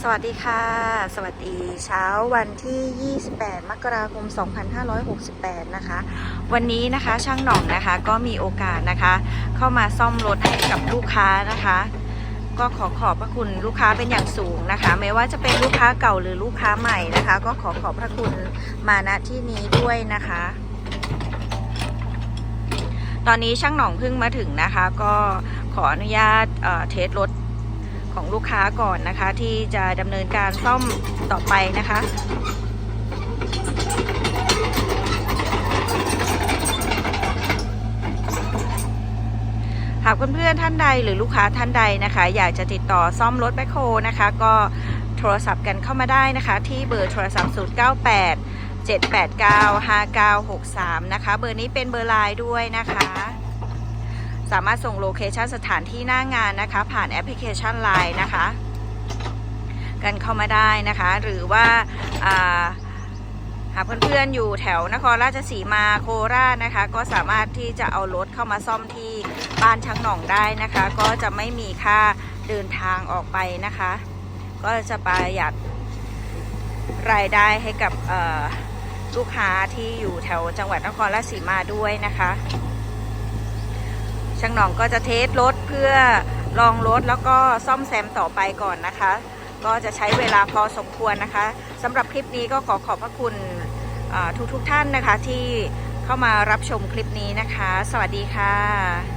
สวัสดีค่ะ สวัสดีเช้าวันที่ 28 มกราคม 2568 นะคะ วันนี้นะคะช่างหน่องนะคะก็มีโอกาสนะคะ เข้ามาซ่อมรถให้กับลูกค้านะคะ ก็ขอขอบพระคุณลูกค้าเป็นอย่างสูงนะคะ ไม่ว่าจะเป็นลูกค้าเก่าหรือลูกค้าใหม่นะคะ ก็ขอขอบพระคุณมาณที่นี้ด้วยนะคะ ตอนนี้ช่างหน่องเพิ่งมาถึงนะคะ ก็ขออนุญาตเอ่อเทสรถ ของลูกค้าก่อนนะคะ ที่จะดำเนินการซ่อมต่อไปนะคะหากเพื่อนๆท่านใดหรือลูกค้าท่านใดนะคะ อยากจะติดต่อซ่อมรถแบคโฮนะคะ ก็โทรศัพท์กันเข้ามาได้นะคะ ที่เบอร์โทรศัพท์ 098 789 5963 นะคะ เบอร์นี้เป็นเบอร์ไลน์ด้วยนะคะ สามารถส่งโลเคชันสถานที่หน้างานนะคะ ผ่านแอปพลิเคชัน Line นะคะ กันเข้ามาได้นะคะ หรือว่าาหากเพื่อนๆอยู่แถวนครราชสีมาโคราชนะคะ ก็สามารถที่จะเอารถเข้ามาซ่อมที่บ้านช้างหน่องได้นะคะ ก็จะไม่มีค่าเดินทางออกไปนะคะ ก็จะประหยัดรายได้ให้กับลูกค้าที่อยู่แถวจังหวัดนครราชสีมาด้วยนะคะ ช่างหน่องก็จะเทสรถเพื่อลองรถแล้วก็ซ่อมแซมต่อไปก่อนนะคะ ก็จะใช้เวลาพอสมควรนะคะสำหรับคลิปนี้ก็ขอขอบพระคุณทุกทุกท่านนะคะที่เข้ามารับชมคลิปนี้นะคะ สวัสดีค่ะ